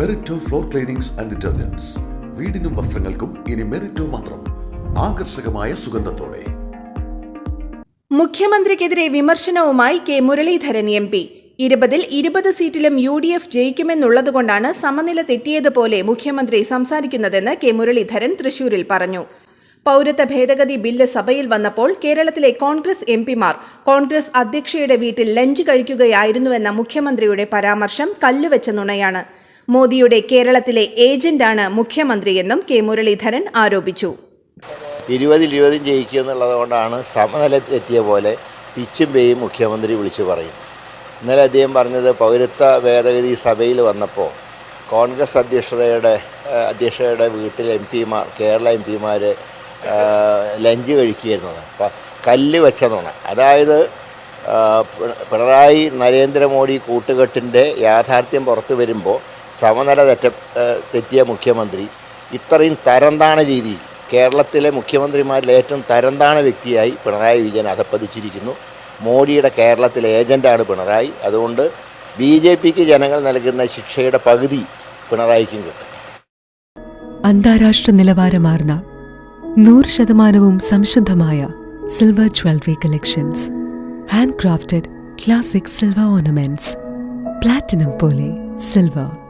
Merito floor cleanings and detergents. വീടിനും വസ്ത്രങ്ങൾക്കും ഇനി മെറിറ്റോ മാത്രം. ആകർഷകമായ സുഗന്ധത്തോടെ. മുഖ്യമന്ത്രിക്കെതിരെ വിമർശനവുമായി കെ മുരളീധരൻ എം പി. ഇരുപതിൽ ഇരുപത് സീറ്റിലും യു ഡി എഫ് ജയിക്കുമെന്നുള്ളതുകൊണ്ടാണ് സമനില തെറ്റിയതുപോലെ മുഖ്യമന്ത്രി സംസാരിക്കുന്നതെന്ന് കെ മുരളീധരൻ തൃശൂരിൽ പറഞ്ഞു. പൌരത്വ ഭേദഗതി ബില്ല് സഭയിൽ വന്നപ്പോൾ കേരളത്തിലെ കോൺഗ്രസ് എം പിമാർ കോൺഗ്രസ് അധ്യക്ഷയുടെ വീട്ടിൽ ലഞ്ച് കഴിക്കുകയായിരുന്നുവെന്ന മുഖ്യമന്ത്രിയുടെ പരാമർശം കല്ലുവെച്ച നുണയാണ്. മോദിയുടെ കേരളത്തിലെ ഏജന്റാണ് മുഖ്യമന്ത്രിയെന്നും കെ മുരളീധരൻ ആരോപിച്ചു. ഇരുപതിൽ ഇരുപതും ജയിക്കുക എന്നുള്ളതുകൊണ്ടാണ് സമനില തെറ്റിയ പോലെ പിച്ചും പേയും മുഖ്യമന്ത്രി വിളിച്ചു പറയുന്നത്. ഇന്നലെ അദ്ദേഹം പറഞ്ഞത് പൗരത്വ ഭേദഗതി സഭയിൽ വന്നപ്പോൾ കോൺഗ്രസ് അധ്യക്ഷതയുടെ അധ്യക്ഷയുടെ വീട്ടിൽ എം പിമാർ കേരള എം പിമാർ ലഞ്ച് കഴിക്കുകയായിരുന്നു. അപ്പം കല്ല് വെച്ചതാണ് അതായത് പിണറായി നരേന്ദ്രമോദി കൂട്ടുകെട്ടിന്റെ യാഥാർത്ഥ്യം പുറത്തു വരുമ്പോൾ സമനില തെറ്റ തെറ്റിയ മുഖ്യമന്ത്രി ഇത്രയും തരംതാണ രീതിയിൽ കേരളത്തിലെ മുഖ്യമന്ത്രിമാരിൽ ഏറ്റവും തരംതാണ വ്യക്തിയായി പിണറായി വിജയൻ അധപ്പതിച്ചിരിക്കുന്നു. മോഡിയുടെ കേരളത്തിലെ ഏജന്റാണ് പിണറായി. അതുകൊണ്ട് ബി ജെ പിക്ക് ജനങ്ങൾ നൽകുന്ന ശിക്ഷയുടെ പകുതി പിണറായിക്കും കിട്ടും. അന്താരാഷ്ട്ര നിലവാരമാർന്ന നൂറ് ശതമാനവും സംശുദ്ധമായ silver jewellery collections. Handcrafted classic silver ornaments. Platinum പോലെ silver.